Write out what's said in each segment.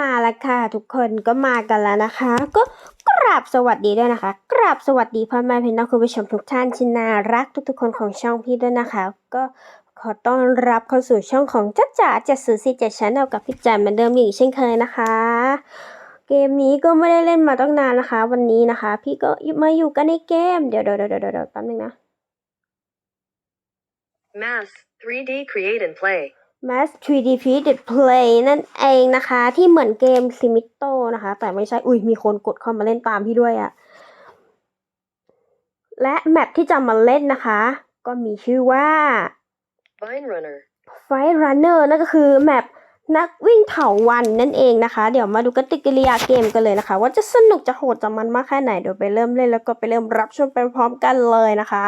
มาแล้วค่ะทุกคนก็มากันแล้วนะคะ ก็กราบสวัสดีด้วยนะคะ กราบสวัสดีพ่อแม่พี่น้องคุณผู้ชมทุกท่านที่น่ารักทุกๆคนของช่องพี่ด้วยนะคะ ก็ขอต้อนรับเข้าสู่ช่องของจ้าจ๋าจ็ดสื่อสี่เจ็ดชั้นเอากับพี่แจมเหมือนเดิมอีกเช่นเคยนะคะ เกมนี้ก็ไม่ได้เล่นมาตั้งนานนะคะ วันนี้นะคะ พี่ก็มาอยู่กันในเกมเดี๋ยวเดี๋ยวเดี๋ยวเดี๋ยวเดี๋ยวแป๊บนึงนะ Mass 3D Create and Play. Mass 3D Printed Play นั่นเองนะคะ ที่เหมือนเกม Simito นะคะ แต่ไม่ใช่ อุ้ยมีคนกดเข้ามาเล่นตามพี่ด้วยอะและแมปที่จะมาเล่นนะคะ ก็มีชื่อว่า Vine Runner. Fight Runner นั่นก็คือแมปนักวิ่งเถาวันนั่นเองนะคะ เดี๋ยวมาดูกติกิริยาเกมกันเลยนะคะ ว่าจะสนุกจะโหดจะมันมากแค่ไหนเดี๋ยวไปเริ่มเล่นแล้วก็ไปเริ่มรับชมไปพร้อมกันเลยนะคะ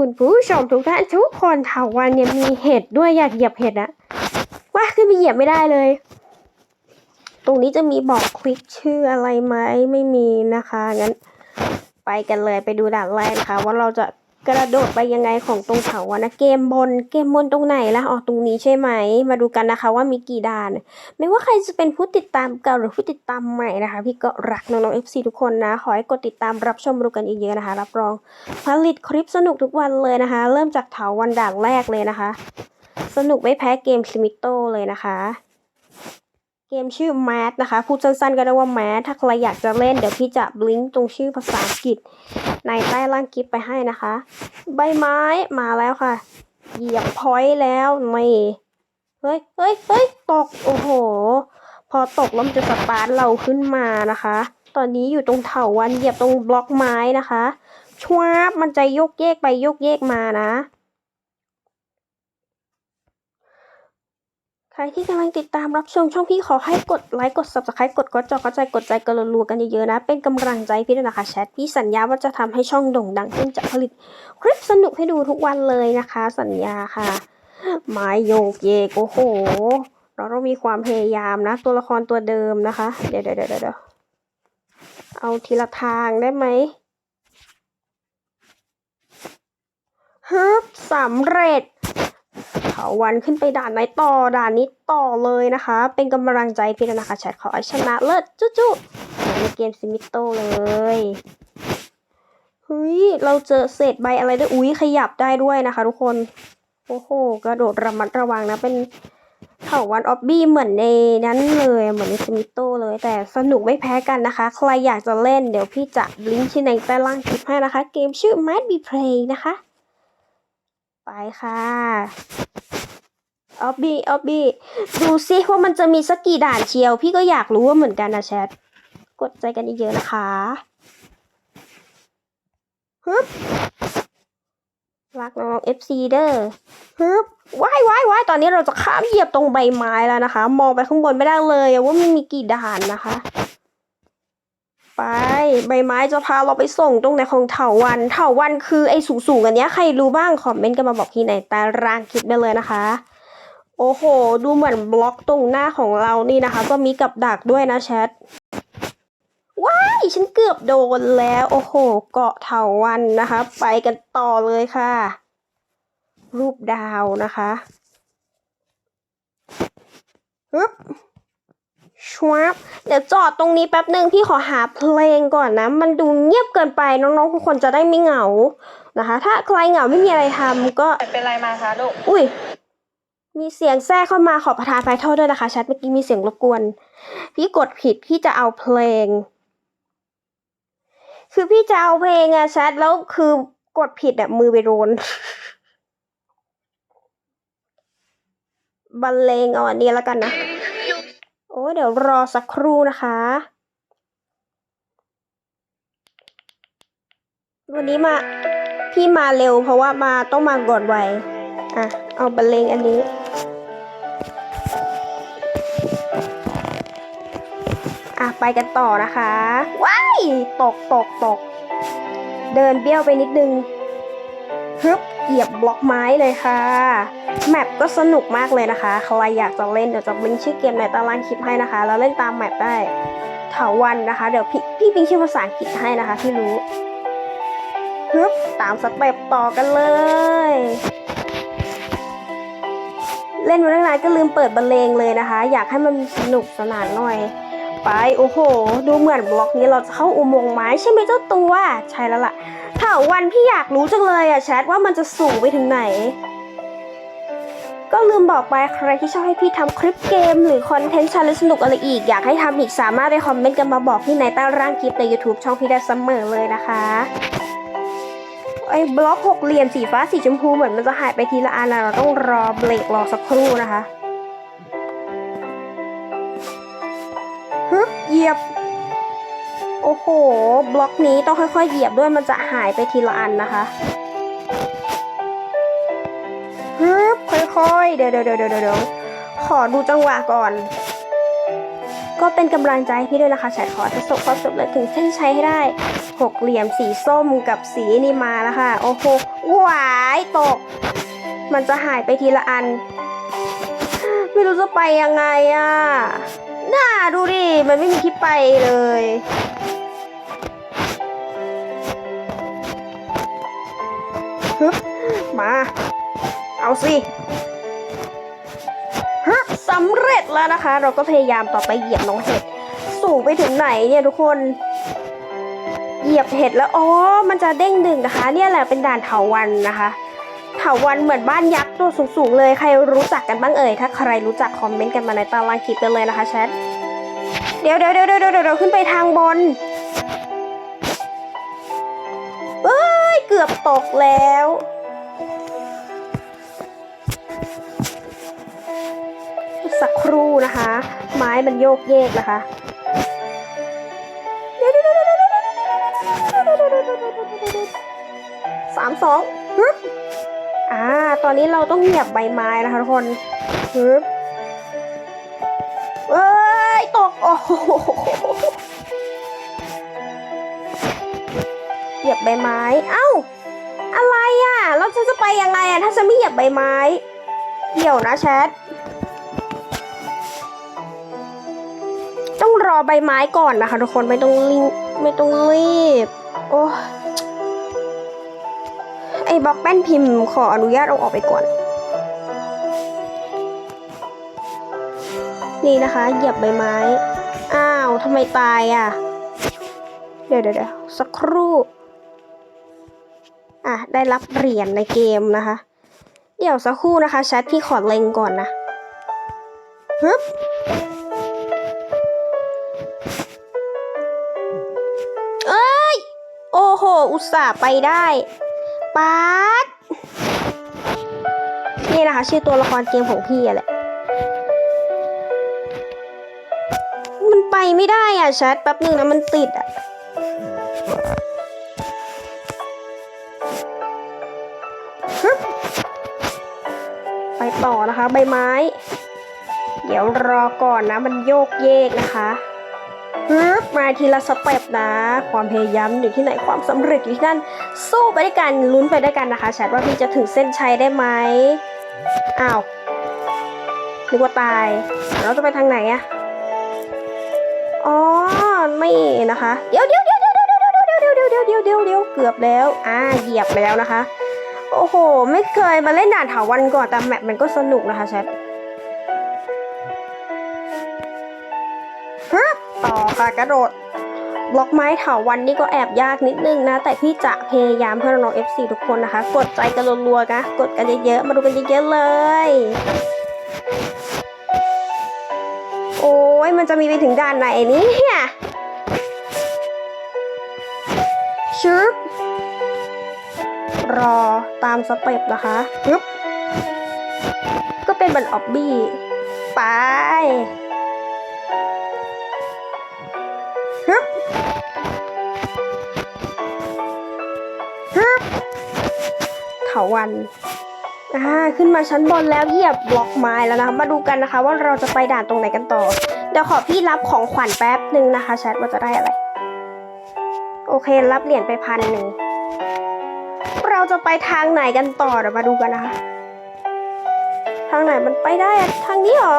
คุณผู้ชมทุกท่านทุกคนถาวันเนี่ยมีเห็ดด้วยอยากเหยียบเห็ดอะว่าขึ้นไปเหยียบไม่ได้เลย ตรงนี้จะมีบอกควิกชื่ออะไรไหมไม่มีนะคะงั้น ไปกันเลยไปดูด่านแรกนะคะว่าเราจะ กระโดดไปยังไงของตรงเถาวันะเกมบนเกมบนตรงไหนล่ะอ๋อตรงนี้ใช่ไหม มาดูกันนะคะว่ามีกี่ด่าน ไม่ว่าใครจะเป็นผู้ติดตามเก่าหรือผู้ติดตามใหม่นะคะ พี่ก็รักน้องๆ FC ทุกคนนะ ขอให้กดติดตามรับชมดูกันเยอะๆนะคะ รับรองผลิตคลิปสนุกทุกวันเลยนะคะ เริ่มจากเถาวันด่านแรกเลยนะคะ สนุกไม่แพ้เกมซิมิโตเลยนะคะ เกมชื่อ Mad นะคะ พูดสั้นๆก็ได้ว่า Mad ถ้าใครอยากจะเล่นเดี๋ยวพี่จะบลิงก์ตรงชื่อภาษาอังกฤษ ในใต้ล่างคลิปไปให้นะคะ ใบไม้มาแล้วค่ะ เหยียบพอยต์แล้วไม่เฮ้ยเฮ้ยเฮ้ยตก โอ้โห พอตกแล้วมันจะสตาร์ทเราขึ้นมานะคะ ตอนนี้อยู่ตรงเถาวันเหยียบตรงบล็อกไม้นะคะชวาบมันจะโยกเยกไปโยกเยกมานะ ใครที่กำลังติดตามรับชมช่องพี่ขอให้กดไลค์กด subscribe กดกดจอกดใจกดใจกดรัวกันเยอะๆนะ เป็นกำลังใจพี่ด้วยนะคะแชทพี่สัญญาว่าจะทำให้ช่องโด่งดังขึ้นจะผลิตคลิปสนุกให้ดูทุกวันเลยนะคะ สัญญาค่ะไม้โยกเยกโอ้โห เราต้องมีความพยายามนะ ตัวละครตัวเดิมนะคะ เดี๋ยวเดี๋ยวเดี๋ยวเดี๋ยวเอาทีละทางได้ไหมฮึบสำเร็จ วันขึ้นไปด่านไหนต่อด่านนี้ต่อเลยนะคะ เป็นกำลังใจพี่ด้วยนะคะแชทขอให้ชนะเลิศจุ๊จุ๊เหมือนในเกมซิมิโตเลยเฮ้ยเราเจอเศษใบอะไรด้วยอุ้ยขยับได้ด้วยนะคะ ทุกคนโอ้โหกระโดดระมัดระวังนะเป็นเถาวันออบบี้เหมือนในนั้นเลยเหมือนในซิมิโตเลย แต่สนุกไม่แพ้กันนะคะ ใครอยากจะเล่นเดี๋ยวพี่จะลิงก์ที่ในใต้ล่างคลิปให้นะคะ เกมชื่อ Might Be Play นะคะ ไปค่ะ ออบบี้ออบบี้ดูซิว่ามันจะมีสักกี่ด่านเชียว พี่ก็อยากรู้ว่าเหมือนกันนะแชท กดใจกันเยอะๆนะคะฮึบรักน้องๆ FC เด้อฮึบว้ายว้ายว้ายตอนนี้เราจะข้ามเหยียบตรงใบไม้แล้วนะคะ มองไปข้างบนไม่ได้เลยว่ามันมีกี่ด่านนะคะ ไปใบไม้จะพาเราไปส่งตรงไหนของเถาวันเถาวันคือไอ้สูงๆอันเนี้ยใครรู้บ้างคอมเมนต์กันมาบอกพี่ในใตารางคลิปได้เลยนะคะ โอ้โห ดูเหมือนบล็อกตรงหน้าของเรานี่นะคะ ก็มีกับดักด้วยนะแชท ว้าย ฉันเกือบโดนแล้ว โอ้โห เกาะเถาวันนะคะ ไปกันต่อเลยค่ะ รูปดาวนะคะฮึบชวับเดี๋ยวจอดตรงนี้แป๊บหนึ่งพี่ขอหาเพลงก่อนนะ มันดูเงียบเกินไปน้องๆทุกคนจะได้ไม่เหงานะคะ ถ้าใครเหงาไม่มีอะไรทำก็เป็นไรมาคะลูกอุ้ย มีเสียงแทรกเข้ามาขอประทานไฟโทษด้วยนะคะแชทเมื่อกี้มีเสียงรบกวน พี่กดผิดพี่จะเอาเพลง คือพี่จะเอาเพลงอะแชทแล้วคือกดผิดอะมือไปโดนบรรเลงเอาอันนี้แล้วกันนะ โอ้เดี๋ยวรอสักครู่นะคะ วันนี้มา พี่มาเร็วเพราะว่ามาต้องมาก่อนไวอะ เอาบรรเลงอันนี้ กันต่อนะคะ ว้ายตกตกตก เดินเบี้ยวไปนิดนึงฮึบเหยียบบล็อกไม้เลยค่ะ แมปก็สนุกมากเลยนะคะ ใครอยากจะเล่นเดี๋ยวจะลิงก์ชื่อเกมในตารางคลิปให้นะคะ แล้วเล่นตามแมปได้เถาวันนะคะ เดี๋ยวพี่พี่พิงชื่อภาษาอังกฤษให้นะคะที่รู้ฮึบตามสเต็ปต่อกันเลย เล่นมาตั้งนานก็ลืมเปิดบรรเลงเลยนะคะ อยากให้มันสนุกสนานหน่อย ไป โอ้โห ดูเหมือนบล็อกนี้เราจะเข้าอุโมงค์ไม้ใช่ไหมเจ้าตัว ใช่แล้วล่ะเถาวันพี่อยากรู้จังเลยอะแชทว่ามันจะสูงไปถึงไหน ก็ลืมบอกไปใครที่ชอบให้พี่ทำคลิปเกม หรือคอนเทนต์ชาเลนจ์สนุกอะไรอีก อยากให้ทำอีกสามารถไปคอมเมนต์กันมาบอกพี่ในใต้ร่างคลิปใน YouTube ช่องพี่ได้เสมอเลยนะคะไอ้บล็อกหกเหลี่ยมสีฟ้าสีชมพูเหมือนมันจะหายไปทีละอันนะเราต้องรอเบรกรอสักครู่นะคะ เหยียบ โอ้โห บล็อกนี้ต้องค่อยๆ เหยียบด้วยมันจะหายไปทีละอันนะคะฮึบค่อยๆ เดี๋ยวเดี๋ยวเดี๋ยวเดี๋ยวเดี๋ยวขอดูจังหวะก่อน ก็เป็นกำลังใจให้พี่ด้วยนะคะฉันขอจะส่งความสุขเลยถึงเส้นชัยให้ได้ หกเหลี่ยมสีส้มกับสีนี่มาแล้วค่ะ โอ้โหหวายตก มันจะหายไปทีละอัน ไม่รู้จะไปยังไงอะ น่าดูดิ มันไม่มีที่ไปเลย ฮึบ มา เอาสิ ฮึบสำเร็จแล้วนะคะ เราก็พยายามต่อไปเหยียบน้องเห็ด สูงไปถึงไหนเนี่ยทุกคน เหยียบเห็ดแล้ว อ๋อ มันจะเด้งดึงนะคะ เนี่ยแหละเป็นด่านเถาวันนะคะ เถาวันเหมือนบ้านยักษ์ตัวสูงๆเลย ใครรู้จักกันบ้างเอ่ย ถ้าใครรู้จักคอมเมนต์กันมาในตารางคลิปกันเลยนะคะแชท เดี๋ยวเดี๋ยวเดี๋ยวเดี๋ยวเดี๋ยวขึ้นไปทางบนเอ้ย เกือบตกแล้ว สักครู่นะคะ ไม้มันโยกเยกนะคะสามสอง อ่า ตอนนี้เราต้องเหยียบใบไม้นะคะทุกคนฮึบเอ้ย ตก โอ้โหเหยียบใบไม้ เอ้า อะไรอะ แล้วฉันจะไปยังไงอะ ถ้าฉันไม่เหยียบใบไม้ เดี๋ยวนะแชท ต้องรอใบไม้ก่อนนะคะทุกคน ไม่ต้องรีบไม่ต้องรีบ โอ้ ไอ้บล็อกแป้นพิมพ์ขออนุญาตเอาออกไปก่อน นี่นะคะ เหยียบใบไม้ อ้าวทำไมตายอะเดี๋ยวเดี๋ยวเดี๋ยวสักครู่ อะ ได้รับเหรียญในเกมนะคะ เดี๋ยวสักครู่นะคะแชทพี่ขอเล็งก่อนนะฮึบเอ้ย โอ้โห อุตส่าห์ไปได้ ป๊าดนี่นะคะ ชื่อตัวละครเกมของพี่แหละ มันไปไม่ได้อะแชทแป๊บนึงนะมันติดอะไปต่อนะคะ ใบไม้ เดี๋ยวรอก่อนนะ มันโยกเยกนะคะ ฮึบมาทีละสเต็ปนะ ความพยายามอยู่ที่ไหนความสำเร็จอยู่ที่นั่น สู้ไปด้วยกันลุ้นไปด้วยกันนะคะแชทว่าพี่จะถึงเส้นชัยได้ไหมอ้าวนึกว่าตายเราจะไปทางไหนอะอ๋อนี่นะคะ เดี๋ยวเดี๋ยวเดี๋ยวเดี๋ยวเดี๋ยวเดี๋ยวเดี๋ยวเดี๋ยวเดี๋ยวเดี๋ยวเดี๋ยวเดี๋ยวเกือบแล้วอ่าเหยียบแล้วนะคะ โอ้โห ไม่เคยมาเล่นด่านถาวันก่อนแต่แมปมันก็สนุกนะคะแชท บต่อค่ะกระโดดบล็อกไม้เถาวันนี่ก็แอบยากนิดนึงนะ แต่พี่จะพยายามเพื่อน้อง FC ทุกคนนะคะ กดใจกันรัวๆนะ กดกันเยอะๆ มาดูกันเยอะๆเลย โอ้ยมันจะมีไปถึงด่านไหนเนี่ยชึบรอตามสเต็ปนะคะฮึบก็เป็นบันออบบี้ ไปาวันอ่าขึ้นมาชั้นบนแล้วเหยียบบล็อกไม้แล้วนะคะมาดูกันนะคะ ว่าเราจะไปด่านตรงไหนกันต่อเดี๋ยวขอพี่รับของขวัญแป๊บหนึ่งนะคะแชทว่าจะได้อะไร โอเครับเหรียญไปพันหนึ่งเราจะไปทางไหนกันต่อเดี๋ยวมาดูกันนะคะ ทางไหนมันไปได้ทางนี้เหรอ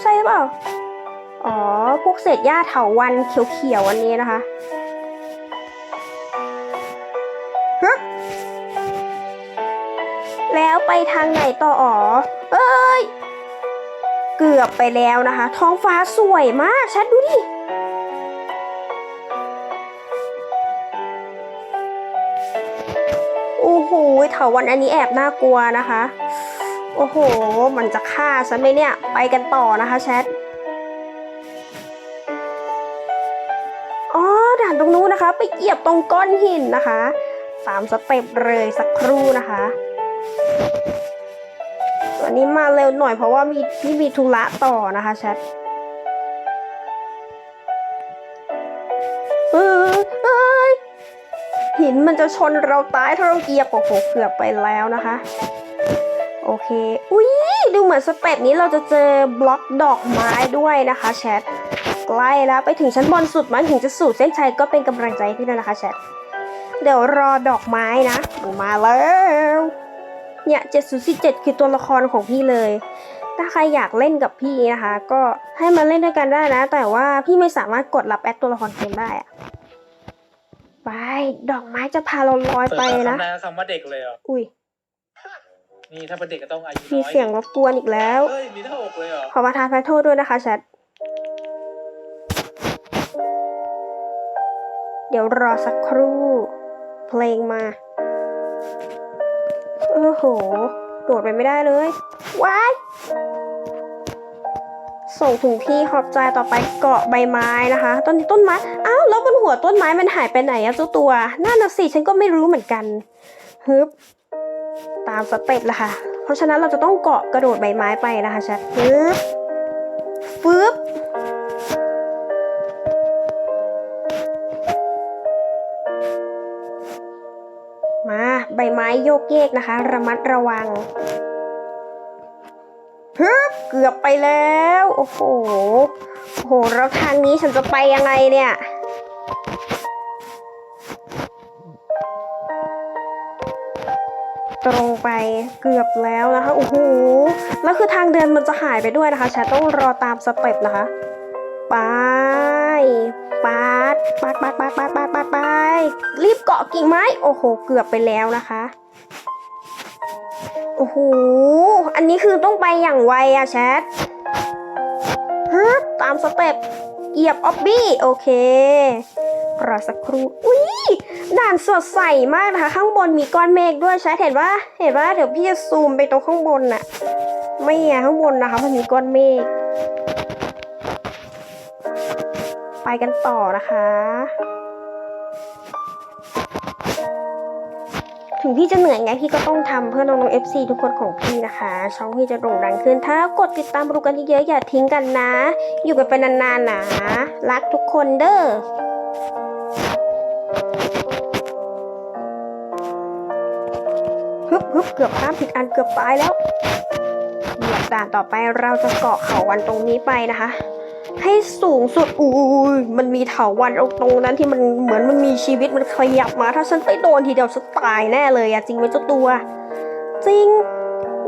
ใช่หรือเปล่าอ๋อพวกเศษหญ้าเถาวันเขียวๆอันนี้นะคะ ไปทางไหนต่ออ๋อ เอ้ย เกือบไปแล้วนะคะ ท้องฟ้าสวยมาก ชัดดูดิ โอ้โหเถาวันอันนี้แอบน่ากลัวนะคะ โอ้โห มันจะฆ่าฉันไหมเนี่ย ไปกันต่อนะคะแชทอ๋อด่านตรงนู้นนะคะ ไปเหยียบตรงก้อนหินนะคะสามสเต็ปเลยสักครู่นะคะ วันนี้มาเร็วหน่อยเพราะว่ามีพี่มีธุระต่อนะคะแชทเออเอ้ยหินมันจะชนเราตายถ้าเราเหยียบโอ้โหเกือบไปแล้วนะคะ โอเค อุ้ยดูเหมือนสเต็ปนี้เราจะเจอบล็อกดอกไม้ด้วยนะคะแชทใกล้แล้วไปถึงชั้นบนสุดมันถึงจะสู่เส้นชัยก็เป็นกำลังใจให้พี่ด้วนะคะแชทเดี๋ยวรอดอกไม้นะมาแล้ว เนี่ย707 คือตัวละครของพี่เลย ถ้าใครอยากเล่นกับพี่นะคะ ก็ให้มาเล่นด้วยกันได้นะ แต่ว่าพี่ไม่สามารถกดรับแอดตัวละครเกมได้อะไป ดอกไม้จะพาเราลอยไปนะเปิดมาคำแรกคำว่าเด็กเลยเหรออุ้ยนี่ถ้าเป็นเด็กก็ต้องอายุน้อยมีเสียงรบกวนอีกแล้วเฮ้ยมีหน้าอกเลยเหรอขอประทานอภัยโทษด้วยนะคะแชทเดี๋ยวรอสักครู่ เพลงมา โอ้โหโดดไปไม่ได้เลย ว้าย ส่งถึงที่ขอบใจต่อไปเกาะใบไม้นะคะ ต้นนี้ต้นไม้ อ้าวแล้วบนหัวต้นไม้มันหายไปไหนอะเจ้าตัว นั่นน่ะสิฉันก็ไม่รู้เหมือนกัน ฮึบ ตามสเต็ปละค่ะ เพราะฉะนั้นเราจะต้องเกาะกระโดดใบไม้ไปนะคะชัดฮึบฟึบ บไม้โยกเยกนะคะ ระมัดระวังฮึบเกือบไปแล้ว โอ้โหโอ้โหแล้วทางนี้ฉันจะไปยังไงเนี่ยตรงไปเกือบแล้วนะคะโอ้โหแล้วคือทางเดินมันจะหายไปด้วยนะคะฉันต้องรอตามสเต็ปนะคะไป ปาด ปาดปาดปาดปาดปาดปาดไปรีบเกาะกิ่งไม้ โอ้โห เกือบไปแล้วนะคะ โอ้โห อันนี้คือต้องไปอย่างไวอะแชทฮึบตามสเต็ปเหยียบออบบี้ โอเค รอสักครู่ อุ้ยด่านสดใสมากนะคะ ข้างบนมีก้อนเมฆด้วยใช่เห็นว่า เห็นว่าเดี๋ยวพี่จะซูมไปตรงข้างบนน่ะ ไม่อะข้างบนนะคะ มันมีก้อนเมฆ ไปกันต่อนะคะ ถึงพี่จะเหนื่อยไงพี่ก็ต้องทำเพื่อน้องๆ FC ทุกคนของพี่นะคะ ช่องพี่จะโด่งดังขึ้น ถ้ากดติดตามดูกันเยอะๆอย่าทิ้งกันนะ อยู่กันไปนานๆนะรักทุกคนเด้อฮึบฮึบเกือบข้ามผิดอันเกือบตายแล้วเหยียบด่านต่อไปเราจะเกาะเขาวันตรงนี้ไปนะคะ ให้สูงสุดอุ้ยมันมีเถาวันตรงนั้นที่มันเหมือนมันมีชีวิตมันขยับมา ถ้าฉันไปโดนทีเดียวฉันตายแน่เลยอะจริงไหมเจ้าตัว จริง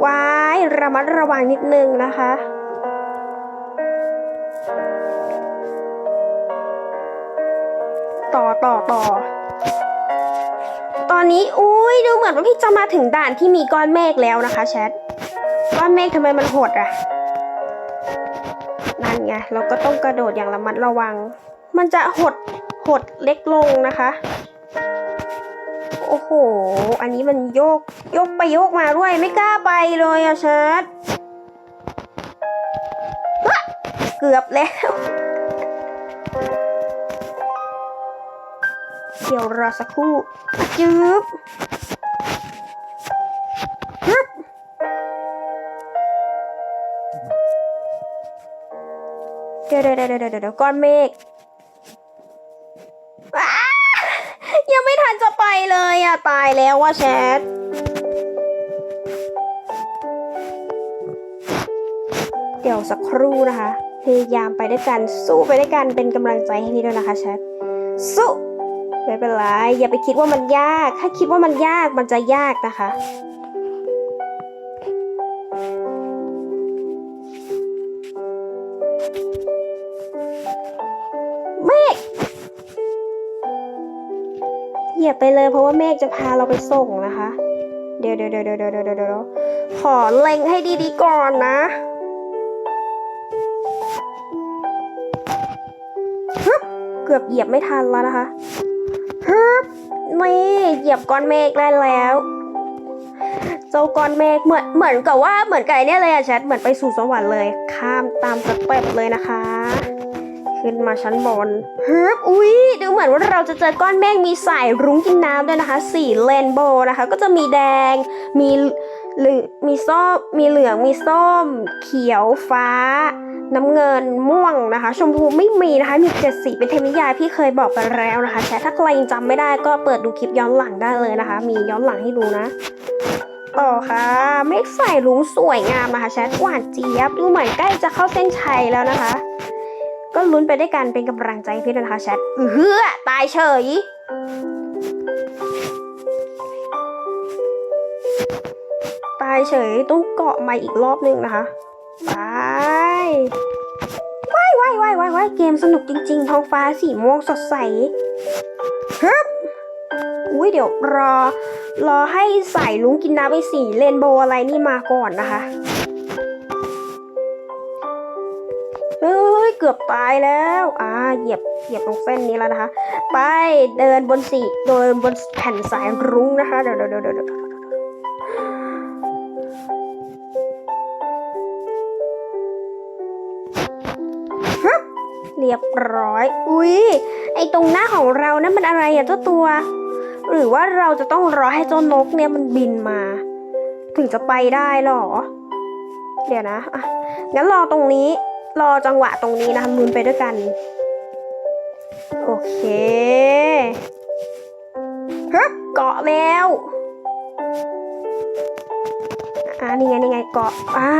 วายระมัดระวังนิดนึงนะคะ ต่อต่อต่อ ตอนนี้อุ้ยดูเหมือนว่าพี่จะมาถึงด่านที่มีก้อนเมฆแล้วนะคะแชท ก้อนเมฆทำไมมันหดอะ นั่นไงเราก็ต้องกระโดดอย่างระมัดระวัง มันจะหดหดเล็กลงนะคะ โอ้โห อันนี้มันโยกโยกไปโยกมาด้วยไม่กล้าไปเลยอะแชทวะเกือบแล้ว เดี๋ยวรอสักครู่จึ๊บ ดี๋ยวเดี๋ยวเดี๋ยวก้อนเมฆยังไม่ทันจะไปเลยอะ ตายแล้วว่าแชทเดี๋ยวสักครู่นะคะ พยายามไปด้วยกัน สู้ไปด้วยกันเป็นกำลังใจให้พี่ด้วยนะคะแชทสู้ไม่เป็นไร อย่าไปคิดว่ามันยาก ถ้าคิดว่ามันยากมันจะยากนะคะ หยียบไปเลยเพราะว่าเมฆจะพาเราไปส่งนะคะ เดี๋ยวเดี๋ยวเดี๋ยวเดี๋ยวเดี๋ยวเดี๋ยวขอเล็งให้ดีๆก่อนนะฮึเกือบเหยียบไม่ทันแล้วนะคะฮึบนี่เหยียบก้อนเมฆได้แล้วเจ้าก้อนเมฆเหมือนเหมือนกับว่าเหมือนไก่เนี่ยเลยอะแชทเหมือนไปสู่สวรรค์เลย ข้ามตามสเต็ปเลยนะคะ ขึ้นมาชั้นบนฮึบอุ้ยดูเหมือนว่าเราจะเจอก้อนเมฆมีสายรุ้งกินน้ำด้วยนะคะ สีเรนโบ์นะคะ ก็จะมีแดง มีเหลืองมีส้ม มีเหลือง มีส้ม เขียวฟ้า น้ำเงินม่วงนะคะ ชมพูไม่มีนะคะ มีเจ็ดสีเป็นเทพนิยายพี่เคยบอกไปแล้วนะคะแต่ถ้าใครยังจำไม่ได้ก็เปิดดูคลิปย้อนหลังได้เลยนะคะ มีย้อนหลังให้ดูนะต่อค่ะเมฆใส่รุ้งสวยงามนะคะแชทหวานเจี๊ยบดูเหมือนใกล้จะเข้าเส้นชัยแล้วนะคะ ก็ลุ้นไปด้วยกันเป็นกำลังใจพี่นะคะแชทเออเฮือตายเฉยตายเฉยต้องเกาะใหม่อีกรอบนึงนะคะไปว้ายว้ายว้ายว้ายว้ายเกมสนุกจริง ๆ ท้องฟ้าสีม่วงสดใสฮึบอุ้ยเดี๋ยวรอ รอให้สายลุงกินน้ำไปสีเรนโบอะไรนี่มาก่อนนะคะ กือบตายแล้ว อ่า เหยียบ เหยียบตรงเส้นนี้แล้วนะคะ ไป เดินบนสีเดินบนแผ่นสายรุ้งนะคะ เดี๋ยวเดี๋ยวเดี๋ยวเรียบร้อย อุ๊ยไอตรงหน้าของเรานั่นมันอะไรอะเจ้าตัว หรือว่าเราจะต้องรอให้เจ้านกเนี่ยมันบินมา ถึงจะไปได้หรอ เดี๋ยวนะ อะ งั้นรอตรงนี้ รอจังหวะตรงนี้นะคะลุ้นไปด้วยกัน โอเคฮึบเกาะแล้วอ่านี่ไงนี่ไงเกาะอ่า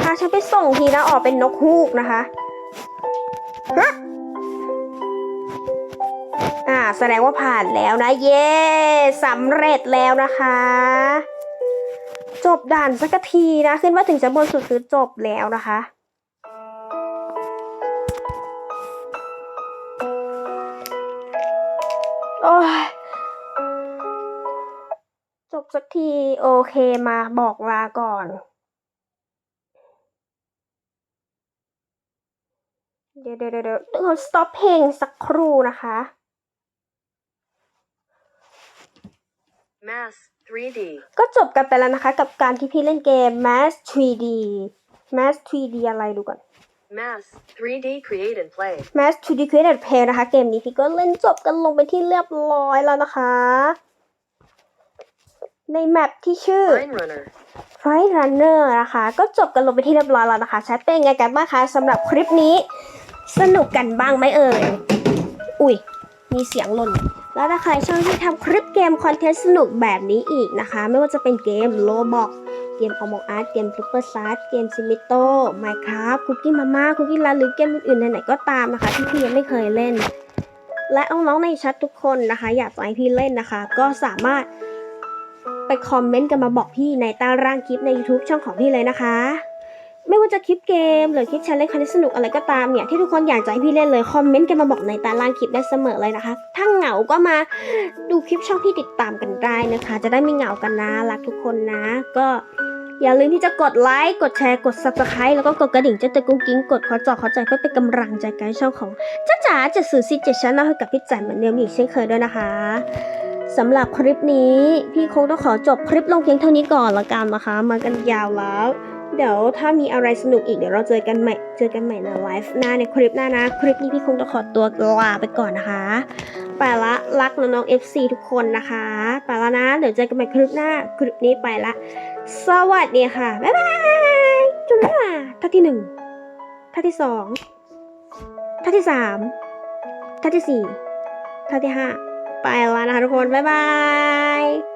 พาฉันไปส่งทีนะออกเป็นนกฮูกนะคะฮึบอ่าแสดงว่าผ่านแล้วนะ เย้สำเร็จแล้วนะคะ จบด่านสักทีนะ ขึ้นมาถึงชั้นบนสุดคือจบแล้วนะคะ โอ้ยจบสักทีโอเคมาบอกลาก่อน เดี๋ยวเดี๋ยวเดี๋ยวเดี๋ยว stop เพลงสักครู่นะคะ Mass 3D. ก็จบกันไปแล้วนะคะ กับการที่พี่เล่นเกม Mass 3D Mass 3D อะไรดูก่อน Mass 3D create and play. Mass 2D Created Play นะคะ เกมนี้พี่ก็เล่นจบกันลงไปนที่เรียบร้อยแล้วนะคะ ในแมปที่ชื่อ Vine Runner. Fight Runner นะคะ ก็จบกันลงไปที่เรียบร้อยแล้วนะคะแชทเป็นไงกันบ้างคะสำหรับคลิปนี้ สนุกกันบ้างไหมเอ่ย อุ้ย มีเสียงหล่น แล้วถ้าใครชอบที่ทำคลิปเกมคอนเทนต์สนุกแบบนี้อีกนะคะ ไม่ว่าจะเป็นเกม Roblox เกม Among Us เกม Super s a r เกม Simito Minecraft Cookie Mama Cookie Run หรือเกมอื่นๆไหนๆก็ตามนะคะ ที่พี่ยังไม่เคยเล่น และน้องๆในแชททุกคนนะคะ อยากจะให้พี่เล่นนะคะ ก็สามารถไปคอมเมนต์กันมาบอกพี่ในใต้ร่างคลิปใน YouTube ช่องของพี่เลยนะคะ ไม่ว่าจะคลิปเกม หรือคลิปแชร์เล่นคอนเทนต์สนุกอะไรก็ตามเนี่ยที่ทุกคนอยากจะให้พี่เล่นเลยคอมเมนต์กันมาบอกในต้ล่างคลิปได้เสมอเลยนะคะถ้าเหงาก็มาดูคลิปช่องพี่ติดตามกันได้นะคะ จะได้ไม่เหงากันนะรักทุกคนนะ ก็อย่าลืมที่จะกดไลค์กดแชร์กด subscribe แล้วก็กดกระดิ่งเจ้าตัวกุ้งกิ้งกดขอจอขอใจเพื่อเป็นกำลังใจการช่องของจ้าจ๋าจะสื่อซิเจชันให้กับพี่แจ่มเหมือนเดิมอีกเช่นเคยด้วยนะคะสำหรับคลิปนี้พี่คงต้องขอจบคลิปลงเพียงเท่านี้ก่อนละกันนะคะ มากันยาวแล้ว เดี๋ยวถ้ามีอะไรสนุกอีกเดี๋ยวเราเจอกันใหม่เจอกันใหม่ในไลฟ์หน้าในคลิปหน้านะ คลิปนี้พี่คงต้องขอตัวลาไปก่อนนะคะไปละรักน้องๆ FC ทุกคนนะคะไปละนะ เดี๋ยวเจอกันใหม่คลิปหน้าคลิปนี้ไปละ สวัสดีค่ะ บ๊ายบายจุ๊บท่าที่หนึ่งท่าที่สองท่าที่สามท่าที่สี่ท่าที่ห้าไปล้วนะคะทุกคน บ๊ายบาย